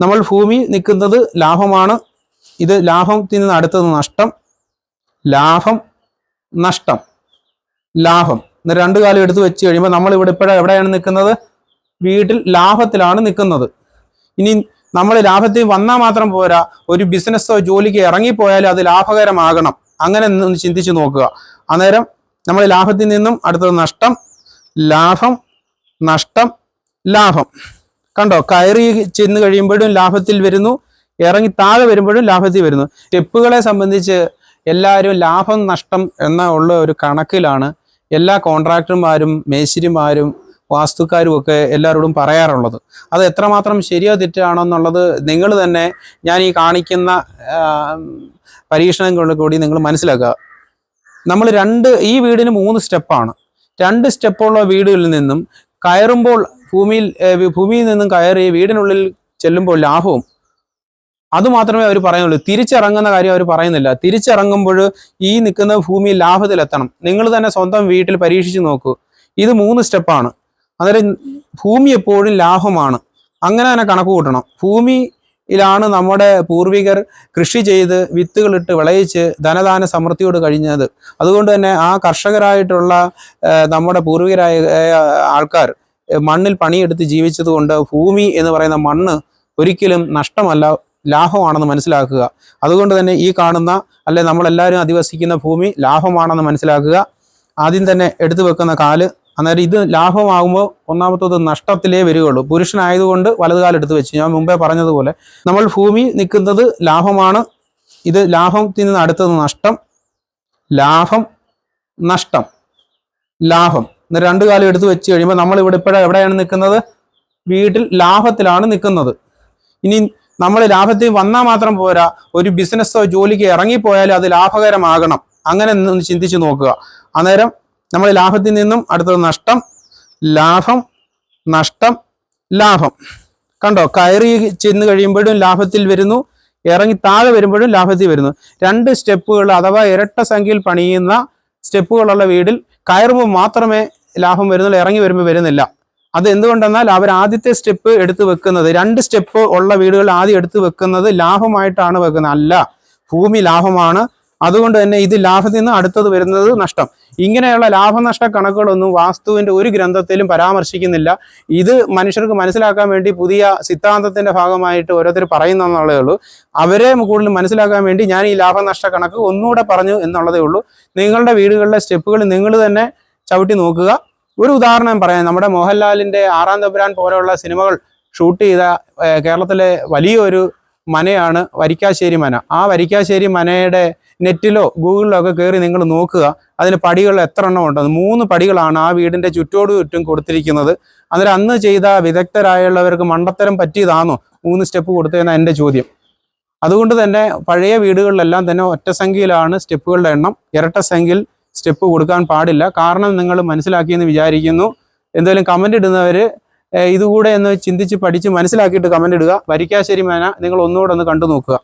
നമ്മൾ ഭൂമി നിൽക്കുന്നത് ലാഭമാണ്. ഇത് ലാഭത്തിൽ നിന്ന് അടുത്തത് നഷ്ടം. ലാഭം നഷ്ടം ലാഭം. രണ്ട് കാലം എടുത്ത് വെച്ച് കഴിയുമ്പോൾ നമ്മൾ ഇവിടെ ഇപ്പോഴും എവിടെയാണ് നിൽക്കുന്നത്? വീട്ടിൽ ലാഭത്തിലാണ് നിൽക്കുന്നത്. ഇനി നമ്മൾ ലാഭത്തിൽ വന്നാൽ മാത്രം പോരാ. ഒരു ബിസിനസ്സോ ജോലിക്ക് ഇറങ്ങിപ്പോയാൽ അത് ലാഭകരമാകണം. അങ്ങനെ ഒന്ന് ചിന്തിച്ച് നോക്കുക. അന്നേരം നമ്മൾ ലാഭത്തിൽ നിന്നും അടുത്തത് നഷ്ടം ലാഭം നഷ്ടം ലാഭം. കണ്ടോ? കയറി ചെന്ന് കഴിയുമ്പോഴും ലാഭത്തിൽ വരുന്നു ഇറങ്ങി താഴെ വരുമ്പോഴും ലാഭത്തിൽ വരുന്നു. സ്റ്റെപ്പുകളെ സംബന്ധിച്ച് എല്ലാവരും ലാഭം നഷ്ടം എന്ന ഉള്ള ഒരു കണക്കിലാണ് എല്ലാ കോൺട്രാക്ടർമാരും മേശിരിമാരും വാസ്തുക്കാരും ഒക്കെ എല്ലാവരോടും പറയാറുള്ളത്. അത് എത്രമാത്രം ശരിയോ തെറ്റാണോ എന്നുള്ളത് നിങ്ങൾ തന്നെ ഞാൻ ഈ കാണിക്കുന്ന പരീക്ഷണങ്ങളിൽ കൂടി നിങ്ങൾ മനസ്സിലാക്കുക. നമ്മൾ രണ്ട് ഈ വീടിന് മൂന്ന് സ്റ്റെപ്പാണ്. രണ്ട് സ്റ്റെപ്പുള്ള വീടുകളിൽ നിന്നും കയറുമ്പോൾ ഭൂമിയിൽ ഭൂമിയിൽ നിന്നും കയറി വീടിനുള്ളിൽ ചെല്ലുമ്പോൾ ലാഭവും. അത് മാത്രമേ അവർ പറയുന്നുള്ളൂ. തിരിച്ചിറങ്ങുന്ന കാര്യം അവർ പറയുന്നില്ല. തിരിച്ചിറങ്ങുമ്പോൾ ഈ നിൽക്കുന്ന ഭൂമി ലാഭത്തിലെത്തണം നിങ്ങൾ തന്നെ സ്വന്തം വീട്ടിൽ പരീക്ഷിച്ച് നോക്കൂ. ഇത് മൂന്ന് സ്റ്റെപ്പാണ്. അന്നേരം ഭൂമി എപ്പോഴും ലാഭമാണ്. അങ്ങനെ തന്നെ കണക്ക് കൂട്ടണം. ഭൂമിയിലാണ് നമ്മുടെ പൂർവികർ കൃഷി ചെയ്ത് വിത്തുകളിട്ട് വിളയിച്ച് ധനദാന സമൃദ്ധിയോട് കഴിഞ്ഞത്. അതുകൊണ്ട് തന്നെ ആ കർഷകരായിട്ടുള്ള നമ്മുടെ പൂർവികരായ ആൾക്കാർ മണ്ണിൽ പണിയെടുത്ത് ജീവിച്ചത് കൊണ്ട് ഭൂമി എന്ന് പറയുന്ന മണ്ണ് ഒരിക്കലും നഷ്ടമല്ല ലാഭമാണെന്ന് മനസ്സിലാക്കുക. അതുകൊണ്ട് തന്നെ ഈ കാണുന്ന അല്ലെ നമ്മളെല്ലാവരും അധിവസിക്കുന്ന ഭൂമി ലാഭമാണെന്ന് മനസ്സിലാക്കുക. ആദ്യം തന്നെ എടുത്തു വെക്കുന്ന കാൽ അന്നേരം ഇത് ലാഭമാകുമ്പോൾ ഒന്നാമത്തത് നഷ്ടത്തിലേ വരികയുള്ളൂ. പുരുഷനായതുകൊണ്ട് വലതുകാലം എടുത്തു വെച്ചു. ഞാൻ മുമ്പേ പറഞ്ഞതുപോലെ നമ്മൾ ഭൂമി നിൽക്കുന്നത് ലാഭമാണ്. ഇത് ലാഭത്തിൽ നിന്ന് അടുത്തത് നഷ്ടം ലാഭം നഷ്ടം ലാഭം. എന്ന് രണ്ട് കാലം എടുത്ത് വെച്ച് കഴിയുമ്പോൾ നമ്മൾ ഇവിടെ ഇപ്പോഴ എവിടെയാണ് നിൽക്കുന്നത്? വീട്ടിൽ ലാഭത്തിലാണ് നിൽക്കുന്നത്. ഇനി നമ്മൾ ലാഭത്തിൽ വന്നാൽ മാത്രം പോരാ ഒരു ബിസിനസ്സോ ജോലിക്ക് ഇറങ്ങിപ്പോയാലും അത് ലാഭകരമാകണം. അങ്ങനെ ഒന്ന് ചിന്തിച്ച് നോക്കുക. അന്നേരം നമ്മൾ ലാഭത്തിൽ നിന്നും അടുത്തത് നഷ്ടം ലാഭം നഷ്ടം ലാഭം. കണ്ടോ? കയറി ചെന്ന് കഴിയുമ്പോഴും ലാഭത്തിൽ വരുന്നു ഇറങ്ങി താഴെ വരുമ്പോഴും ലാഭത്തിൽ വരുന്നു. രണ്ട് സ്റ്റെപ്പുകൾ അഥവാ ഇരട്ട സംഖ്യയിൽ പണിയുന്ന സ്റ്റെപ്പുകളുള്ള വീടിൽ കയറുമ്പോൾ മാത്രമേ ലാഭം വരുന്നുള്ളൂ ഇറങ്ങി വരുമ്പോൾ വരുന്നില്ല. അത് എന്തുകൊണ്ടെന്നാൽ അവർ ആദ്യത്തെ സ്റ്റെപ്പ് എടുത്തു വെക്കുന്നത് രണ്ട് സ്റ്റെപ്പ് ഉള്ള വീടുകൾ ആദ്യം എടുത്തു വെക്കുന്നത് ലാഭമായിട്ടാണ് വെക്കുന്നത്. അല്ല ഭൂമി ലാഭമാണ്. അതുകൊണ്ട് തന്നെ ഇത് ലാഭത്തിൽ നിന്ന് അടുത്തത് വരുന്നത് നഷ്ടം. ഇങ്ങനെയുള്ള ലാഭനഷ്ട കണക്കുകളൊന്നും വാസ്തുവിന്റെ ഒരു ഗ്രന്ഥത്തിലും പരാമർശിക്കുന്നില്ല. ഇത് മനുഷ്യർക്ക് മനസ്സിലാക്കാൻ വേണ്ടി പുതിയ സിദ്ധാന്തത്തിന്റെ ഭാഗമായിട്ട് ഓരോരുത്തർ പറയുന്നതെന്നുള്ളതേ ഉള്ളൂ. അവരെ കൂടുതൽ മനസ്സിലാക്കാൻ വേണ്ടി ഞാൻ ഈ ലാഭനഷ്ട കണക്ക് ഒന്നുകൂടെ പറഞ്ഞു എന്നുള്ളതേ ഉള്ളൂ. നിങ്ങളുടെ വീടുകളിലെ സ്റ്റെപ്പുകൾ നിങ്ങൾ തന്നെ ചവിട്ടി നോക്കുക. ഒരു ഉദാഹരണം പറയാം. നമ്മുടെ മോഹൻലാലിന്റെ ആറാം തമ്പുരാൻ പോലെയുള്ള സിനിമകൾ ഷൂട്ട് ചെയ്ത കേരളത്തിലെ വലിയൊരു മനയാണ് വരിക്കാശ്ശേരി മന. ആ വരിക്കാശ്ശേരി മനയുടെ നെറ്റിലോ ഗൂഗിളിലോ ഒക്കെ കയറി നിങ്ങൾ നോക്കുക. അതിന് പടികൾ എത്ര എണ്ണം ഉണ്ടെന്ന് മൂന്ന് പടികളാണ് ആ വീടിന്റെ ചുറ്റോട് ചുറ്റും കൊടുത്തിരിക്കുന്നത്. അന്നേരം അന്ന് ചെയ്ത വിദഗ്ധരായുള്ളവർക്ക് മണ്ടത്തരം പറ്റിയതാണോ? മൂന്ന് സ്റ്റെപ്പ് കൊടുത്തതെന്ന എന്റെ ചോദ്യം. അതുകൊണ്ട് തന്നെ പഴയ വീടുകളിലെല്ലാം തന്നെ ഒറ്റ സംഖ്യയിലാണ് സ്റ്റെപ്പുകളുടെ എണ്ണം. ഇരട്ട സംഖ്യയിൽ സ്റ്റെപ്പ് കൊടുക്കാൻ പാടില്ല. കാരണം നിങ്ങൾ മനസ്സിലാക്കിയെന്ന് വിചാരിക്കുന്നു. എന്തെങ്കിലും കമന്റ് ഇടുന്നവർ ഇതുകൂടെ എന്ന് ചിന്തിച്ച് പഠിച്ച് മനസ്സിലാക്കിയിട്ട് കമന്റ് ഇടുക. വരിക്കാശ്ശേരി മേന നിങ്ങൾ ഒന്നുകൂടെ ഒന്ന് കണ്ടു നോക്കുക